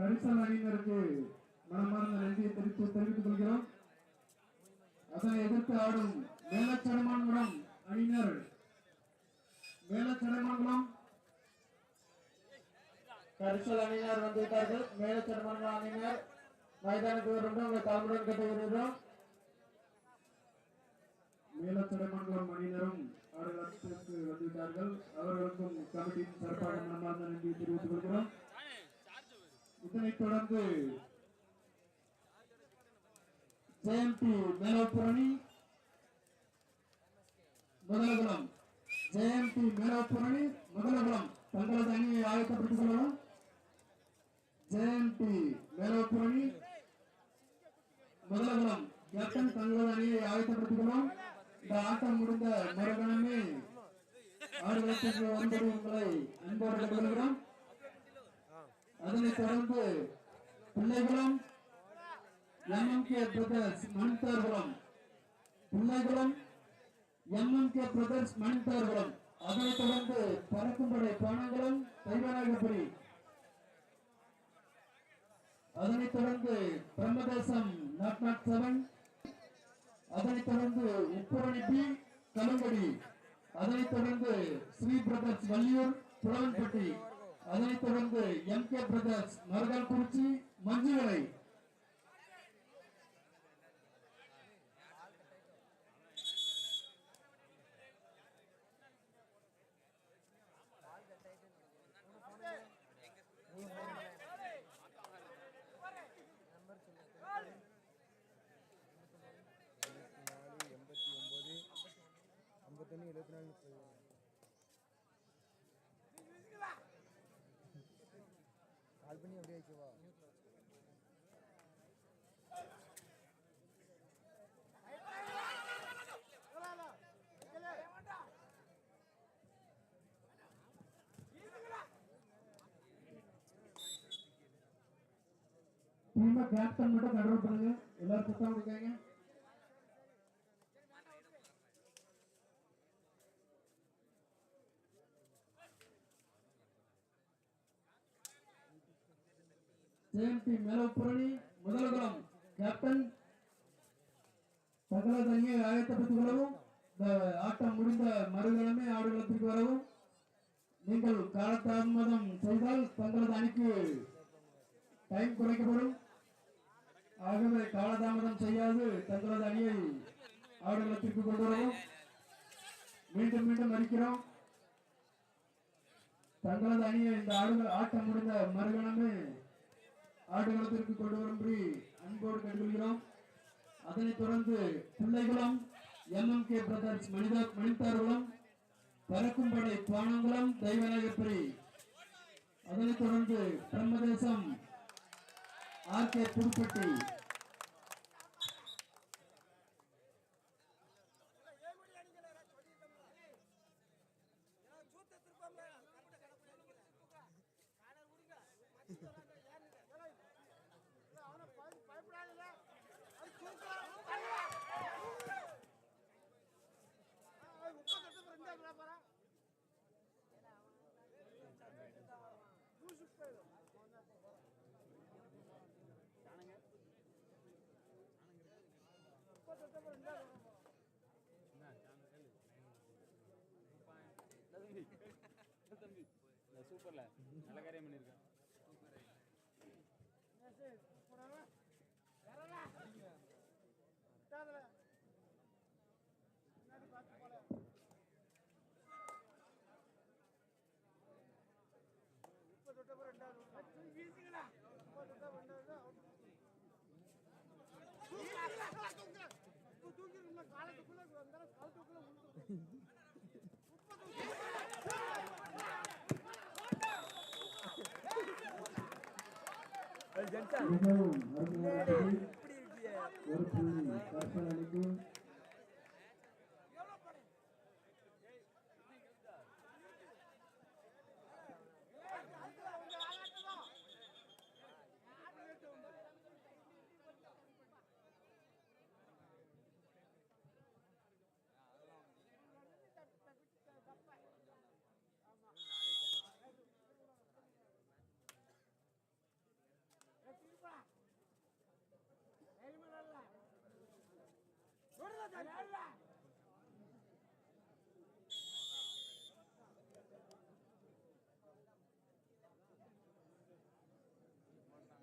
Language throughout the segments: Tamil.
கரிசல் அணியினருக்கு மனமார்ந்த நன்றியை தெரிவித்து தெரிவித்துக் கொள்கிறோம். அதனை எதிர்த்து ஆடும் மேலச்சடமான்குளம் அணியினர். மேலச்சடமான்குளம் கரிசல் அணியினர் வந்திருக்கார்கள் மேலச்சடமான்குளம் அணியினர். மைதானத்துக்கு வரும்போது உங்களை தலைமுடன் கேட்டுக்கொள்கிறோம் மேலச்சடமான்குளம் அணியினரும் ஆடுகளத்திற்கு வந்திருக்கார்கள் அவர்களுக்கும் கமிட்டியின் சார்பாக மனமார்ந்த நன்றியை தெரிவித்துக் கொள்கிறோம். இதனைத் தொடர்ந்து ஜெயந்தி மேலோப்புரணி முதலகுளம் ஜெயந்தி மேலோப்புரணி முதலகுளம் தங்களது அணியை ஆயத்தப்படுத்திக் கொள்ளலாம் ஜெயந்தி மேலோப்புரணி முதலகுளம் கேப்டன் தங்களது அணியை ஆயத்தப்படுத்திக் கொள்ளவும். இந்த ஆட்டம் முடிந்த மறுகணமே ஆடுகளத்திற்கு ஒன்பது உங்களை அன்போடு கொள்கிறோம் அதனைத் தொடர்ந்து Pillaikulam M M K brothers Manitharkulam Pillaikulam M M K brothers Manitharkulam அதனைத் தொடர்ந்து பறக்கும்படை பானங்குளம் தைவநாயகபுரி அதனைத் தொடர்ந்து பிரம்மதேசம் நாட் நாட் செவன். அதனைத் தொடர்ந்து உப்புரணி பி கலங்கடி. அதனைத் தொடர்ந்து ஸ்ரீ பிரதர்ஸ் வள்ளியூர் புலவன்பட்டி. அதனைத் தொடர்ந்து M K brothers Marukalkurichi Manjuvalai. நாலு எண்பத்தி ஒம்பது ஐம்பத்தொன்று எழுபத்தி நாலு முப்பது கால் பண்ணி அப்படியே வைக்கவா கேப்டன் மட்டும் கண்ட்ரோல் பண்ணுங்க எல்லாரும் சுத்தம் கொடுக்காங்க ஜெயந்தி மேலப்புரணி முதலகுளம் கேப்டன் தகவல் தனியை ஆயத்தப்படுத்திக் கொள்ளவும் இந்த ஆட்டம் முடிந்த மறுகிழமை ஆடுகளத்திற்கு வரவும் நீங்கள் காலதாமதம் செய்தால் தங்களது அணிக்கு டைம் குறைக்கப்படும். ஆகவே காலதாமதம் செய்யாது தங்களது அணியை ஆடுகளத்திற்கு கொண்டு வரவும். மீண்டும் மீண்டும் அறிக்கிறோம் தங்களது அணியை இந்த ஆடுகள் ஆட்டம் முடிந்த மறுகணமே ஆடுகளத்திற்கு கொண்டு வரும்படி அன்போடு கேட்டுக்கொள்கிறோம். அதனைத் தொடர்ந்து பிள்ளைகுளம் எம்எம் கே பிரதர்ஸ் மனிதா மணித்தார்குளம் பறக்கும்படை பானங்குளம் தெய்வநாயகப்பரி அதனைத் தொடர்ந்து பிரம்மதேசம் ஆர் கே புதுப்பட்டி. சூப்பர்ல நல்ல காரியம் பண்ணிருக்கேன் மிகவும் அருமையான புள்ளி. ஒரு புள்ளி கற்பனை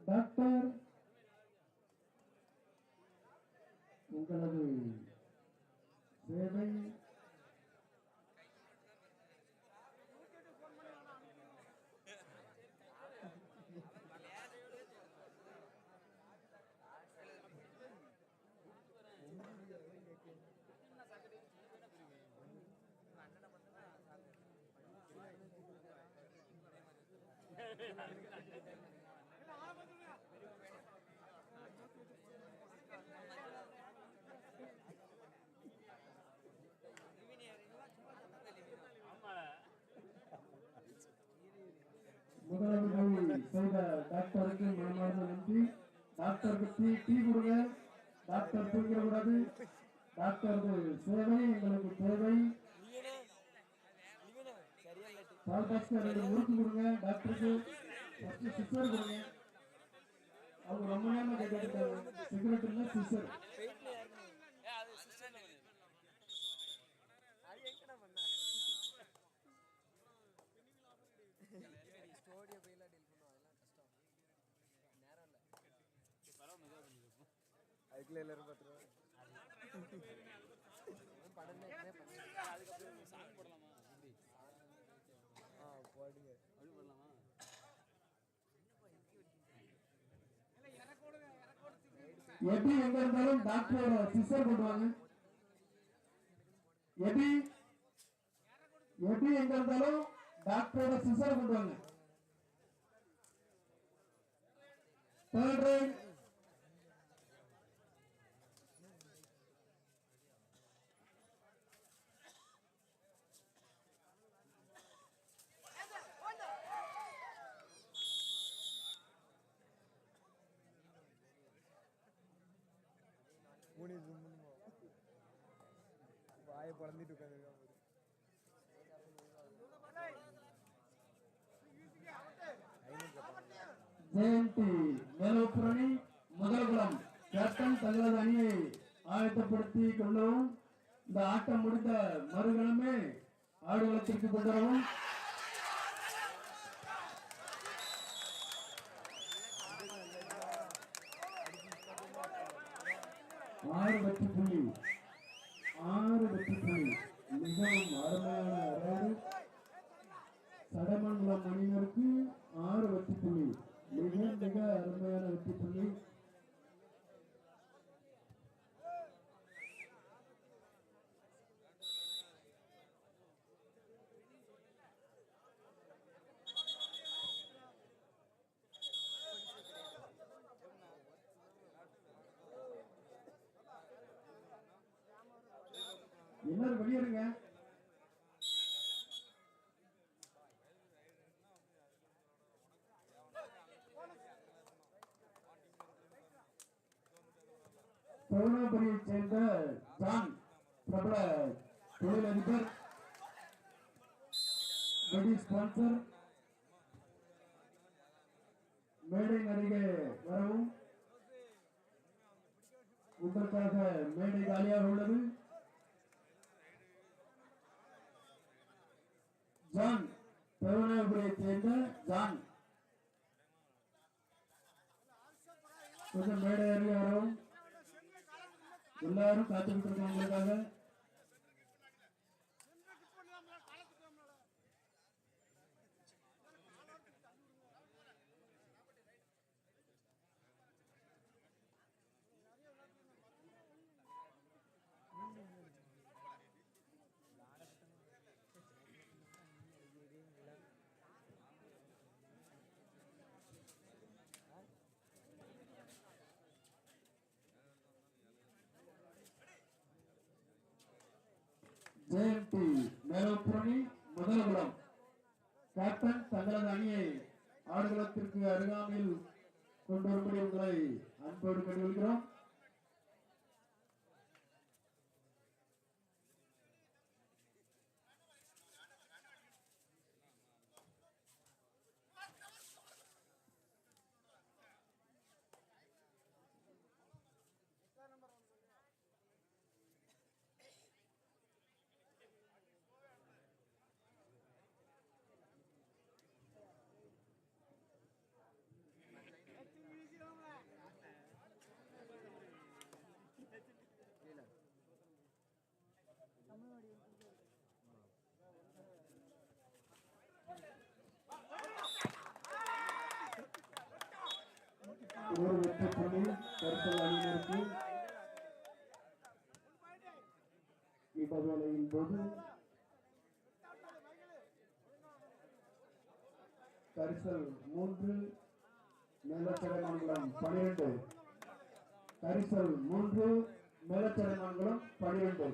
டாக்டர் உங்களது சேவை முதலுதவி செய்த டாக்டருக்கு மனமார்ந்த நன்றி டாக்டருக்கு டீ டீ கொடுங்க டாக்டர் தூங்கிடக்கூடாது டாக்டருக்கு சேவை எங்களுக்கு தேவை பால் பாஸ்கர் ரெண்டு முறுக்கு கொடுங்க டாக்டருக்கு ஃபர்ஸ்ட் சிஸ்டர் கொடுங்க. அவங்க ரொம்ப நேரமா கேட்டுட்டு சிகரெட் இல்ல சிஸ்டர் ஸ்டோடியோ டீல் பண்ணுவோம் அதெல்லாம் கஷ்டம் நேரம் இல்லை அதுக்குள்ள எல்லாரும் பார்த்துருவோம் படம் சாங் எப்படி எங்க இருந்தாலும் டாக்டரோட சிஸ்டர் போட்டுவாங்க எப்படி எப்படி எங்க இருந்தாலும் டாக்டரோட சிஸ்டர் போடுவாங்க தேர்ட் மூணு ஜூம் பண்ணுவோம் வாயை பழந்துட்டு உட்காந்துருக்கான் ஜெயந்தி மேலோப்புரணி முதல்குளம் கேப்டன் தங்களது அணியை ஆயத்தப்படுத்தி கொள்ளவும் இந்த ஆட்டம் முடிந்த மறுகணமே ஆடுகளத்திற்கு கொண்டுவரவும் ஆறு வெற்றி புள்ளி. ஆறு வெற்றி புள்ளி. மிகவும் அருமையான அரையாடு சடமங்கலம் அணியினருக்கு ஆறு வெற்றி புள்ளி மிக மிக அருமையான வெற்றி புள்ளி எல்லாரும் வெளியேறுங்க திருவண்ணாமலையைச் சேர்ந்த ஜான் பிரபல தொழிலதிபர் வெடி ஸ்பான்சர் மேடை அருகே வரவும் உங்களுக்காக மேடை காலியாக உள்ளது. ஜான் திருவண்ணாமலையைச் சேர்ந்த ஜான். கொஞ்சம் மேடை அருகே வரவும். எல்லாரும் காத்துக்கிட்டு இருக்கோம் உங்களுக்காக ஜெயந்தி மேலோப்புரணி முதல்குளம் கேப்டன் தங்களது அணியை ஆடுகளத்திற்கு அருகாமையில் கொண்டு வரும்படி உங்களை அன்போடு கேட்டுக்கொள்கிறோம். ஒரு வெற்றி புள்ளி கருத்தல் அணியினருக்கு. இடவேளையின் போது கரிசல் மூன்று மேலச்சடைமங்கலம் பனிரெண்டு. கரிசல் மூன்று மேலச்சடைமங்கலம் பனிரெண்டு.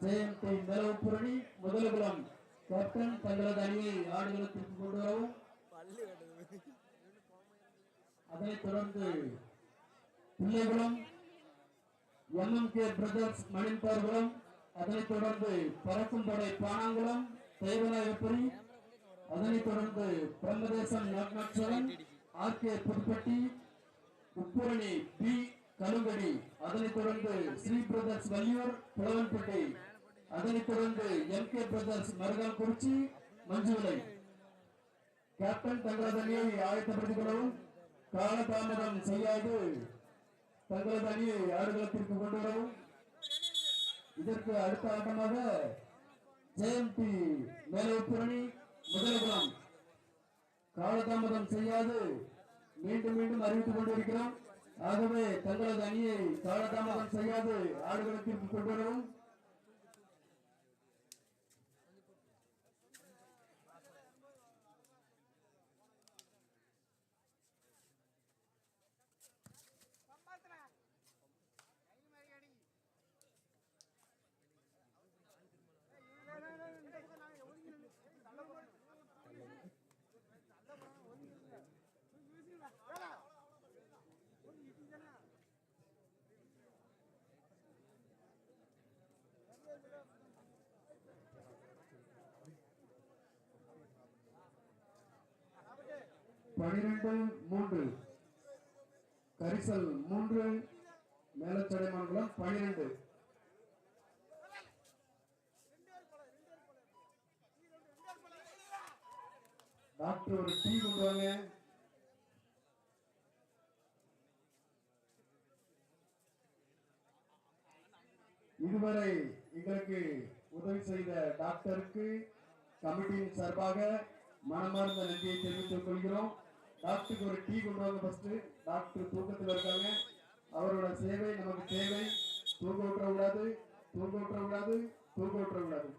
ஜெயந்தி மேலவுப்புரணி முதலகுலம் கேப்டன் தங்களது அணியை ஆடுகளுக்கு கொண்டு வரவும். அதனைத் தொடர்ந்து பிள்ளைகுளம் எம்எம்கே பிரதர்ஸ் மணிப்பார்குளம் அதனைத் தொடர்ந்து பறக்கும் படை பானாங்குளம் தெய்வநாயகபுரி அதனைத் தொடர்ந்து பிரம்மதேசம் நக்னக்ஷரன் ஆர்கே புதுப்பட்டி உப்புரணி பி கலுங்கடி அதனைத் தொடர்ந்து ஸ்ரீ பிரதர்ஸ் வள்ளியூர் புலவன்பட்டி அதனைத் தொடர்ந்து M K brothers Marukalkurichi Manjuvilai. Captain தங்களது அணியை ஆயத்தப்படுத்திக் கொள்ளவும் காலதாமதம் செய்யாது. தங்களது அணியை ஆடுகளத்திற்கு கொண்டு வரவும்? இதற்கு அடுத்த ஆட்டமாக ஜெயந்தி மேலப்புரணி முதலகுளம் காலதாமதம் செய்யாது. மீண்டும் மீண்டும் அறிவித்துக் கொண்டிருக்கிறோம். ஆகவே தங்களது அணியை காலதாமதம் செய்யாது. ஆடுகளத்திற்கு கொண்டு வரவும். பனிரெண்டு மூன்று. கரிசல் மூன்று. மேலச்சடைமான்குளம் பனிரெண்டு. டாக்டர் ஒரு டீ கொண்டு வாங்க. இதுவரை எங்களுக்கு உதவி செய்த டாக்டருக்கு கமிட்டியின் சார்பாக மனமார்ந்த நன்றியை தெரிவித்துக் கொள்கிறோம். டாக்டருக்கு ஒரு டீ கொண்டு வாங்க ஃபர்ஸ்ட் டாக்டர் தூக்கத்தில் இருக்காங்க. அவரோட சேவை நமக்கு தேவை. தூங்க விட்டுற கூடாது தூங்க விட்டுற கூடாது தூங்க விட்டுற கூடாது.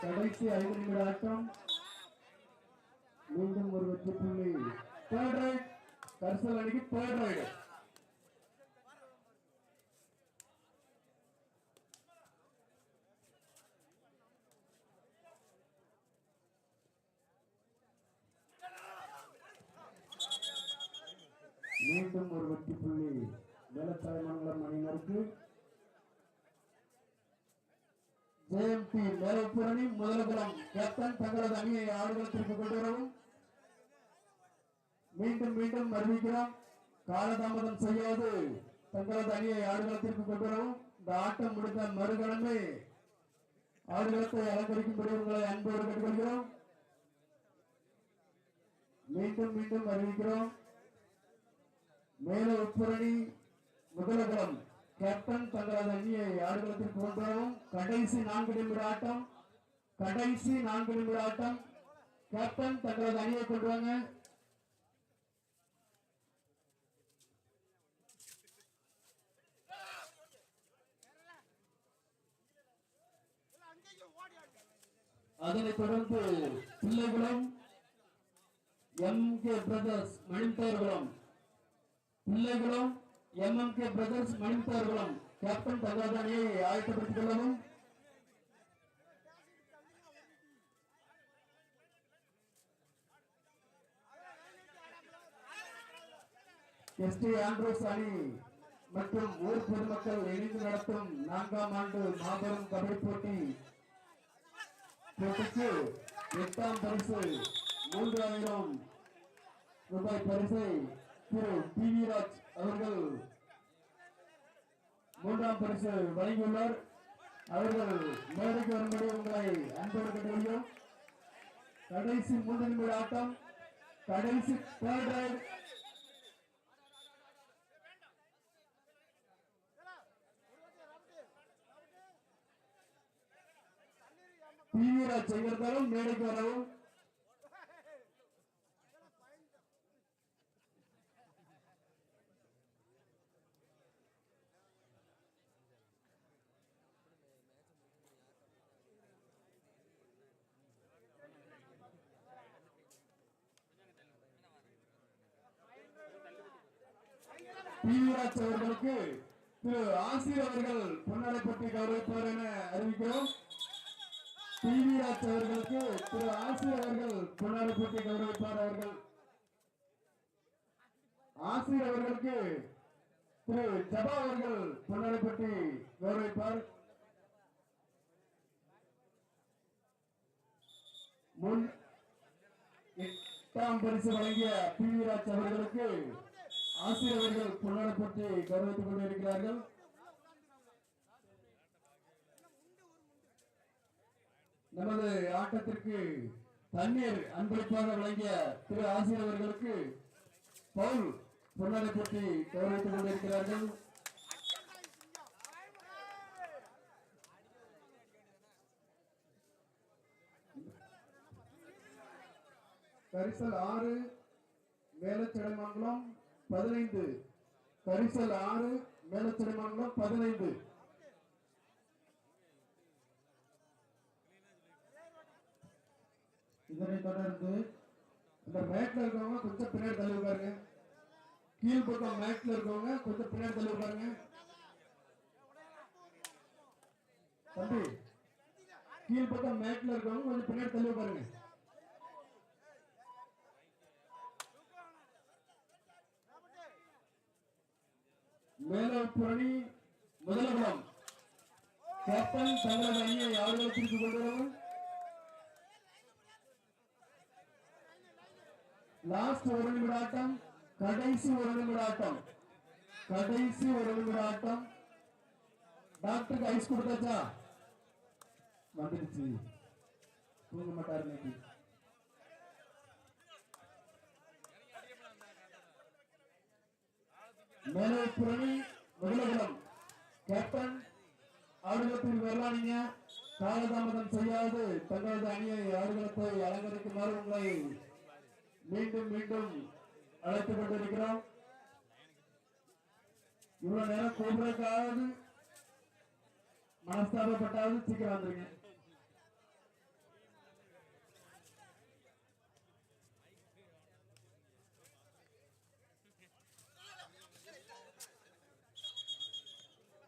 கடைசி ஐந்து நிமிட ஆட்டம் மீண்டும் ஒரு வெற்றி புள்ளி தேர்ட் ரைட் கரிசல் அணிக்கு தேர்ட் மீண்டும் ஒரு வெற்றி புள்ளி. மேலத்தாய்மங்கலம் அணியினருக்கு ஜெயம்பி மேலப்புரணி முதலகுளம் கேப்டன் தங்களது அணியை ஆடுகளத்திற்கு கொண்டு வரவும். மீண்டும் மீண்டும் அறிவிக்கிறோம். காலதாமதம் செய்யாது. தங்களது அணியை ஆடுகளத்திற்கு கொண்டு வரவும். இந்த ஆட்டம் முடிந்த மறுகிழமை ஆடுகளத்தை அலங்கரிக்கும்படி உங்களை அன்போடு கேட்டுக்கொள்கிறோம். மீண்டும் மீண்டும் அறிவிக்கிறோம். மேல உட்புரணி முதலபுரம் கேப்டன் தங்களது அணியை ஆடுகளத்தில் கொண்டு கடைசி நான்கு நிமிட ஆட்டம். கடைசி நான்கு நிமிட ஆட்டம். கேப்டன் தங்களது அணியை கொண்டு வாங்க. அதனைத் தொடர்ந்து Pillaikulam M K brothers Manitherkulam பிள்ளைகளும் M M K brothers Manitherkulam captain தங்காதானியை ஆயத்தப்படுத்திக் கொள்ளவும் எஸ் டி ஆண்ட்ரூஸ் அணி மற்றும் ஊர் பொதுமக்கள் இணைந்து நடத்தும் நான்காம் ஆண்டு மாபெரும் கபடி போட்டி போட்டிக்கு எட்டாம் பரிசு மூன்றாயிரம் ரூபாய் பரிசை திரு டி வி. ராஜ் அவர்கள் மூன்றாம் பரிசு வழங்கியுள்ளார். அவர்கள் மேடைக்கு வரும்படி உங்களை அன்போடு கேட்டுக்கொள்கிறோம் கடைசி மூன்று நிமிட ஆட்டம். கடைசி தேர்ட் ரைட் தீவிர செய்கிறதாலும் மேடைக்கு வரவும் தீவிராஜ் அவர்களுக்கு திரு ஆசிர் அவர்கள் பொன்னாடைப்பட்டி கௌரவிப்பார் என அறிவிக்கிறோம். டிவிராஜ் அவர்களுக்கு திரு ஆசிர் அவர்கள் பொன்னாடைப்பட்டி கௌரவிப்பார் அவர்கள். ஆசிர் அவர்களுக்கு திரு ஜபா அவர்கள் பொன்னாடைப்பட்டி கௌரவிப்பார். முன் எட்டாம் பரிசு வழங்கிய டிவிராஜ் அவர்களுக்கு ஆசிரியர்கள் கொண்டாடப்பட்டு பொன்னாடைப்பட்டி கௌரவித்துக் கொண்டிருக்கிறார்கள். நமது ஆட்டத்திற்கு தண்ணீர் அன்பளிப்பாக வழங்கிய திரு ஆசிரியர்களுக்கு பவுல் பொன்னாடைப்பட்டி கௌரவித்துக் கொண்டிருக்கிறார்கள். கரிசல் ஆறு மேலச்சடைமங்கலம் பதினைந்து. கரிசல் ஆறு மேலச்சடைமங்கலம் பதினைந்து. இதனை தொடர்ந்து இந்த மேட்ல இருக்கவங்க கொஞ்சம் பின்னாடி தள்ளி பாருங்க கீழ் பக்கம் மேட்ல இருக்கவங்க கொஞ்சம் பின்னாடி தள்ளி பாருங்க தம்பி கீழ் பக்கம் மேட்ல இருக்கவங்க கொஞ்சம் பின்னாடி தள்ளி பாருங்க மேலப்புரணி முதலகுளம் கேப்டன் தங்களது அணியை ஆர்வத்திற்கு கொண்டு வரவும் லாஸ்ட் ஒரு நிமிட ஆட்டம் கடைசி ஒரு நிமிட ஆட்டம் கடைசி ஒரு நிமிட ஆட்டம் டாக்டருக்கு ஐஸ் கொடுத்தாச்சா வந்துடுச்சு தூங்க மாட்டாரு இன்னைக்கு மேலப்புரணி முதலகுளம் கேப்டன் ஆடுகளத்தில் வரலானீங்க காலதாமதம் செய்யாது. தங்களது அணியை ஆடுகளத்தை அலங்கரிக்குமாறு உங்களை மீண்டும் மீண்டும் அழைத்துக் கொண்டிருக்கிறோம். இவ்வளவு நேரம் கூப்பிடறதுக்காவது மனஸ்தாபப்பட்டாவது சீக்கிரம் வந்துருங்க.